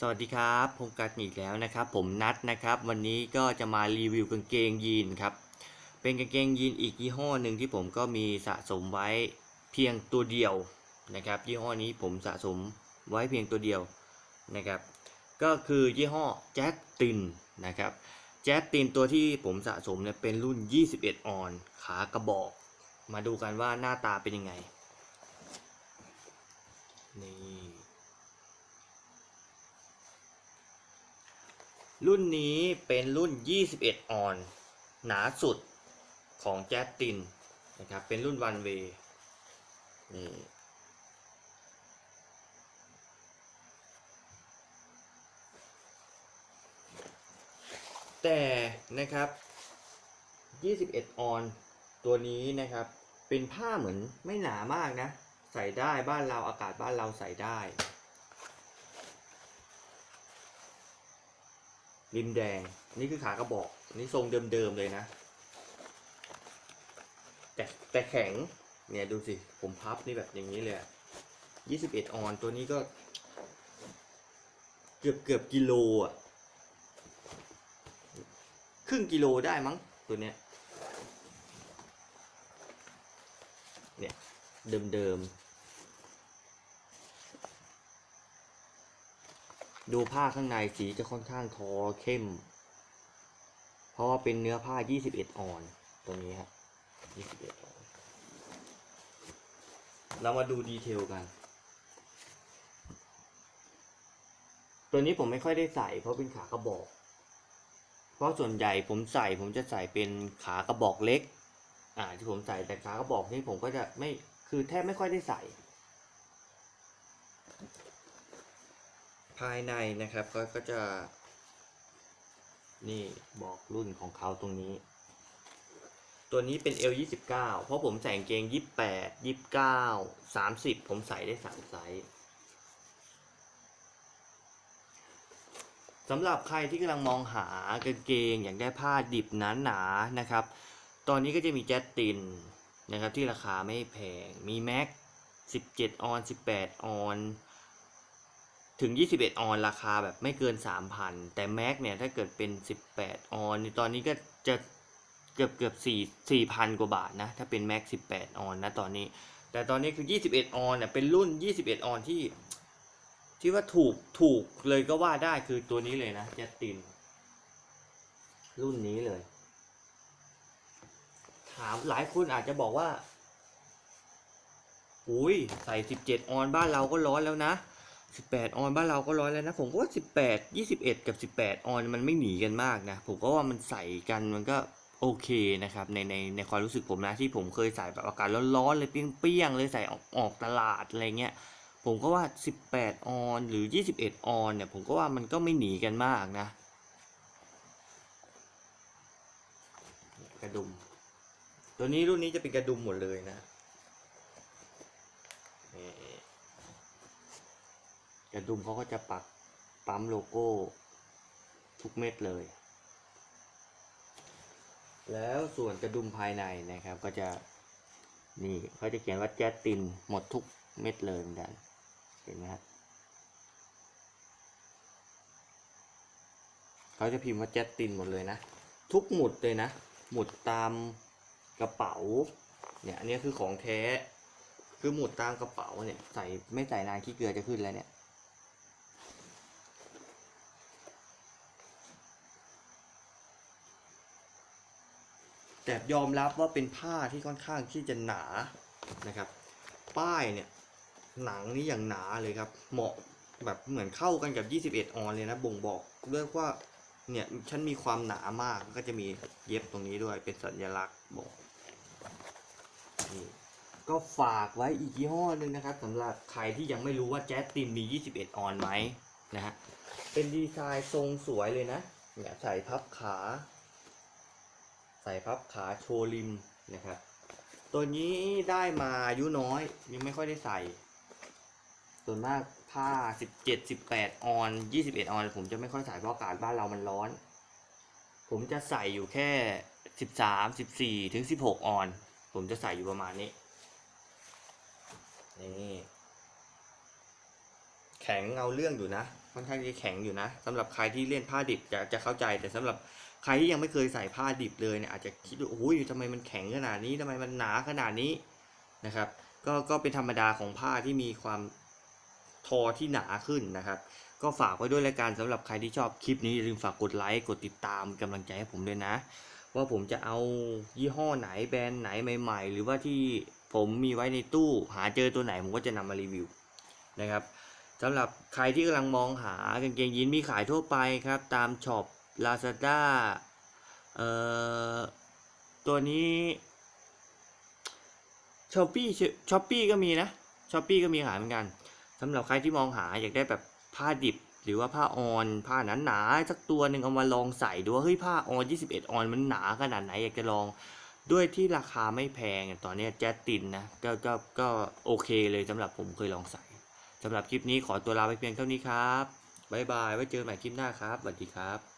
สวัสดีครับพบกันอีกแล้วนะครับ ผมนัดนะครับ วันนี้ก็จะมารีวิวกางเกงยีนครับ เป็นกางเกงยีนอีกยี่ห้อหนึ่งที่ผมก็มีสะสมไว้เพียงตัวเดียวนะครับ ยี่ห้อนี้ผมสะสมไว้เพียงตัวเดียวนะครับ ก็คือยี่ห้อแจ๊ตตินนะครับ แจ๊ตตินตัวที่ผมสะสมเนี่ยเป็นรุ่น 21 ออน ขากระบอก มาดูกันว่าหน้าตาเป็นยังไง นี่ รุ่นนี้เป็นรุ่น 21 ออน หนาสุดของแจ๊ตตินนะครับ เป็นรุ่นวันเวนี่แต่นะครับ 21 ออน ตัวนี้นะครับ เป็นผ้าเหมือนไม่หนามากนะ ใส่ได้บ้านเราอากาศบ้านเราใส่ได้ ริมแดง นี่คือขากระบอก นี่ทรงเดิมๆเลยนะ แต่แต่แข็ง เนี่ยดูสิ ผมพับนี่แบบอย่างนี้เลยยี่สิบเอ็ดออนตัวนี้ก็ เกือบเกือบกิโลอะ ครึ่งกิโลได้มั้งตัวเนี้ย เนี่ยเดิมๆ ดูผ้าข้างในสีจะค่อนข้างทอเข้ม เพราะว่าเป็นเนื้อผ้า 21 ออน ตรงนี้ครับ21ออน เรามาดูดีเทลกัน ตัวนี้ผมไม่ค่อยได้ใส่เพราะเป็นขากระบอก เพราะส่วนใหญ่ผมใส่ผมจะใส่เป็นขากระบอกเล็ก อ่าที่ผมใส่แต่ขากระบอกนี่ผมก็จะไม่คือแทบไม่ค่อยได้ใส่ ภายในนะครับก็ก็จะนี่บอกรุ่นของเขาตรงนี้ ตัวนี้เป็น L 29เพราะผมใส่กางเกง 28 29 30 ผมใส่ได้ 3 ไซส์สำหรับใครที่กำลังมองหากางเกงอยากได้ผ้าดิบหนาๆนะครับ ตอนนี้ก็จะมีแจ๊ตตินนะครับที่ราคาไม่แพง มีแม็ก17 ออน 18 ออน ถึง 21 ออนราคาแบบไม่เกิน 3,000 แต่แม็กเนี่ยถ้าเกิดเป็น 18 ออนตอนนี้ก็จะเกือบเกือบ4 4,000 กว่าบาทนะ ถ้าเป็นแม็ก18 ออนนะตอนนี้ แต่ตอนนี้คือ 21 ออนเนี่ยเป็นรุ่น 21 ออนที่ ที่ว่าถูกถูกเลยก็ว่าได้คือตัวนี้เลยนะแจตติน รุ่นนี้เลย ถามหลายคนอาจจะบอกว่า อุ้ยใส่ 17 ออนบ้านเราก็ร้อนแล้วนะ 18 ออนบ้านเราก็ร้อนแล้วนะ ผมก็ว่า 18 21 กับ 18 ออนมันไม่หนีกันมากนะ ผมก็ว่ามันใส่กันมันก็โอเคนะครับในในในความรู้สึกผมนะที่ผมเคยใส่แบบอากาศร้อนๆเลยเปี้ยงๆเลยใส่ออกออกตลาดอะไรเงี้ยผมก็ว่า 18 ออนหรือ 21 ออนเนี่ยผมก็ว่ามันก็ไม่หนีกันมากนะกระดุม ตัวนี้รุ่นนี้จะเป็นกระดุมหมดเลยนะนี่ กระดุมเขาก็จะปักปั๊มโลโก้ทุกเม็ดเลย แล้วส่วนกระดุมภายในนะครับก็จะนี่เขาจะเขียนว่าแจ๊ตตินหมดทุกเม็ดเลยเหมือนกันเห็นไหมครับเขาจะพิมพ์ว่าแจ๊ตตินหมดเลยนะ ทุกหมุดเลยนะ หมุดตามกระเป๋าเนี่ยอันนี้คือของแท้คือหมุดตามกระเป๋าเนี่ยใส่ไม่ใส่นานขี้เกลือจะขึ้นแล้วเนี่ย แต่ยอมรับว่าเป็นผ้าที่ค่อนข้างที่จะหนานะครับ ป้ายเนี่ยหนังนี่อย่างหนาเลยครับ เหมาะแบบเหมือนเข้ากันกับ 21 ออนเลยนะ บ่งบอกเรื่องว่าเนี่ยฉันมีความหนามากก็จะมีเย็บตรงนี้ด้วยเป็นสัญลักษณ์บอกนี่ก็ฝากไว้อีกยี่ห้อหนึ่งนะครับสำหรับใครที่ยังไม่รู้ว่าแจ๊สตินมี 21 ออนไหมนะฮะเป็นดีไซน์ทรงสวยเลยนะเนี่ยใส่พับขา ใส่พับขาโชว์ริมนะครับ ตัวนี้ได้มาอายุน้อยยังไม่ค่อยได้ใส่ ส่วนมากผ้า 17 18 ออน 21 ออน ผมจะไม่ค่อยใส่เพราะอากาศบ้านเรามันร้อน ผมจะใส่อยู่แค่ 13 14 ถึง 16 ออน ผมจะใส่อยู่ประมาณนี้ นี่ แข็งเอาเรื่องอยู่นะค่อนข้างจะแข็งอยู่นะสำหรับใครที่เล่นผ้าดิบจะจะเข้าใจแต่สำหรับ ใครที่ยังไม่เคยใส่ผ้าดิบเลยเนี่ยอาจจะคิดว่าโอ้ยทำไมมันแข็งขนาดนี้ทำไมมันหนาขนาดนี้นะครับ ก็ก็เป็นธรรมดาของผ้าที่มีความทอที่หนาขึ้นนะครับ ก็ฝากไว้ด้วยรายการสำหรับใครที่ชอบคลิปนี้อย่าลืมฝากกดไลค์กดติดตามกำลังใจให้ผมด้วยนะ ว่าผมจะเอายี่ห้อไหนแบรนด์ไหนใหม่ๆ หรือว่าที่ผมมีไว้ในตู้หาเจอตัวไหนผมก็จะนำมารีวิวนะครับสำหรับใครที่กำลังมองหากางเกงยีนมีขายทั่วไปครับ ตามช็อป Lazada เอ่อ ตัวนี้ช้อปปี้ช้อปปี้ก็มีนะช้อปปี้ก็มีขายเหมือนกันสำหรับใครที่มองหาอยากได้แบบผ้าดิบ หรือว่าผ้าออน ผ้าหนาหนาๆสักตัวหนึ่งเอามาลองใส่ดูว่าเฮ้ยผ้าออน 21 ออนมันหนาขนาดไหนอยากจะลองด้วยที่ราคาไม่แพงตอนนี้แจ๊สตินนะก็ก็ก็โอเคเลยสำหรับผมเคยลองใส่สำหรับคลิปนี้ขอตัวลาไปเพียงเท่านี้ครับบ๊ายบายไว้เจอกันใหม่คลิปหน้าครับสวัสดีครับ